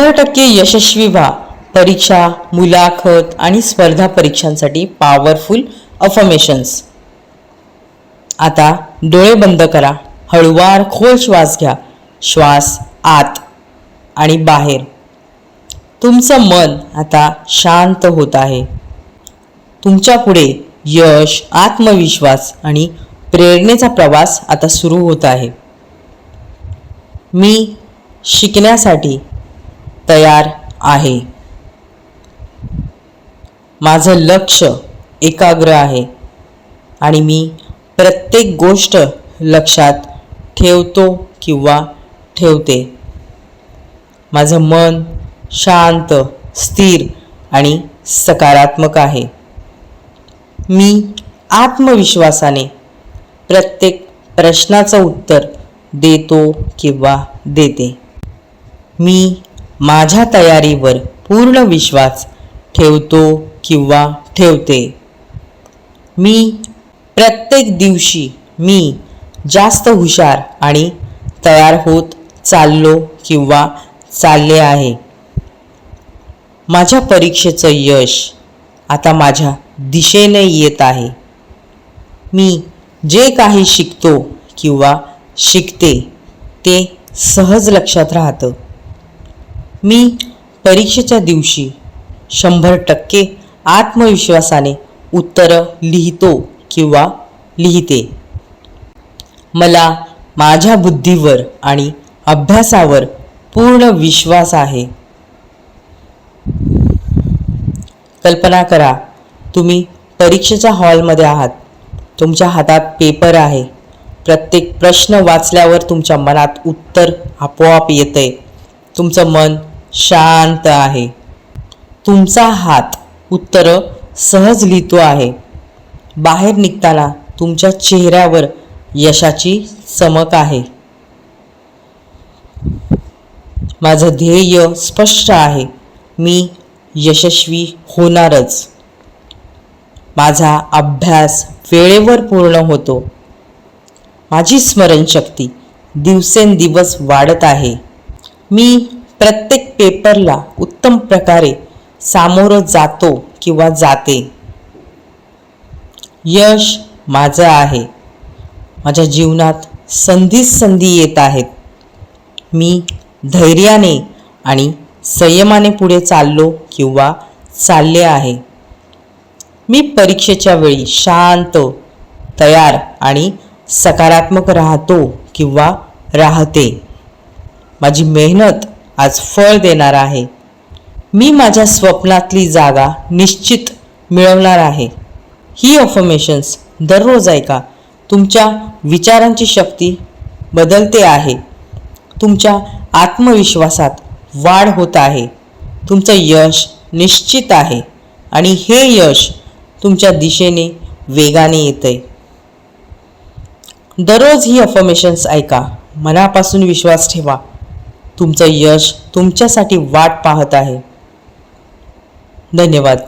शंभर टक्के यशस्वी व्हा. परीक्षा मुलाखत आणि स्पर्धा परीक्षांसाठी पॉवरफुल अफर्मेशन्स आता डोळे बंद करा. हळूवार खोल श्वास घ्या. श्वास आत आणि बाहेर. तुमचं मन आता शांत होत आहे. तुमच्यापुढे यश आत्मविश्वास आणि प्रेरणेचा प्रवास आता सुरू होत आहे. मी शिकण्यासाठी तयार आहे. माझं लक्ष एकाग्र आहे आणि मी प्रत्येक गोष्ट लक्षात ठेवतो किंवा ठेवते. माझं मन शांत स्थिर आणि सकारात्मक आहे. मी आत्मविश्वासाने प्रत्येक प्रश्नाचं उत्तर देतो किंवा देते. मी माझ्या तयारीवर पूर्ण विश्वास ठेवतो किंवा ठेवते. मी प्रत्येक दिवशी मी जास्त हुशार आणि तयार होत चाललो किंवा चालले आहे. माझ्या परीक्षेचं यश आता माझ्या दिशेने येत आहे. मी जे काही शिकतो किंवा शिकते ते सहज लक्षात राहतं. मी परीक्षेच्या दिवशी शंभर टक्के आत्मविश्वासाने उत्तरं लिहितो किंवा लिहिते. मला माझ्या बुद्धीवर आणि अभ्यासावर पूर्ण विश्वास आहे. कल्पना करा तुम्ही परीक्षेच्या हॉलमध्ये आहात. तुमच्या हातात पेपर आहे. प्रत्येक प्रश्न वाचल्यावर तुमच्या मनात उत्तर आपोआप येतंय. तुमचं मन शांत आहे. तुमचा हात उत्तरं सहज लिहितो आहे. बाहेर निघताना तुमच्या चेहऱ्यावर यशाची चमक आहे. माझं ध्येय स्पष्ट आहे. मी यशस्वी होणारच. माझा अभ्यास वेळेवर पूर्ण होतो. माझी स्मरणशक्ती दिवसेंदिवस वाढत आहे. मी प्रत्येक पेपरला उत्तम प्रकारे सामोरं जातो किंवा जाते. यश माझं आहे. माझ्या जीवनात संधीच संधी येत आहेत. मी धैर्याने आणि संयमाने पुढे चाललो किंवा चालले आहे. मी परीक्षेच्या वेळी शांत तयार आणि सकारात्मक राहतो किंवा राहते. माझी मेहनत आज फळ देणार आहे. मी माझ्या स्वप्नातली जागा निश्चित मिळवणार आहे. ही अफर्मेशन्स दररोज ऐका. तुमच्या विचारांची शक्ती बदलते आहे. तुमच्या आत्मविश्वासात वाढ होत आहे. तुमचं यश निश्चित आहे. आणि हे यश तुमच्या दिशेने वेगाने येतंय. दररोज ही अफर्मेशन्स ऐका. मनापासून विश्वास ठेवा. तुमचं यश तुमच्यासाठी वाट पाहत आहे. धन्यवाद.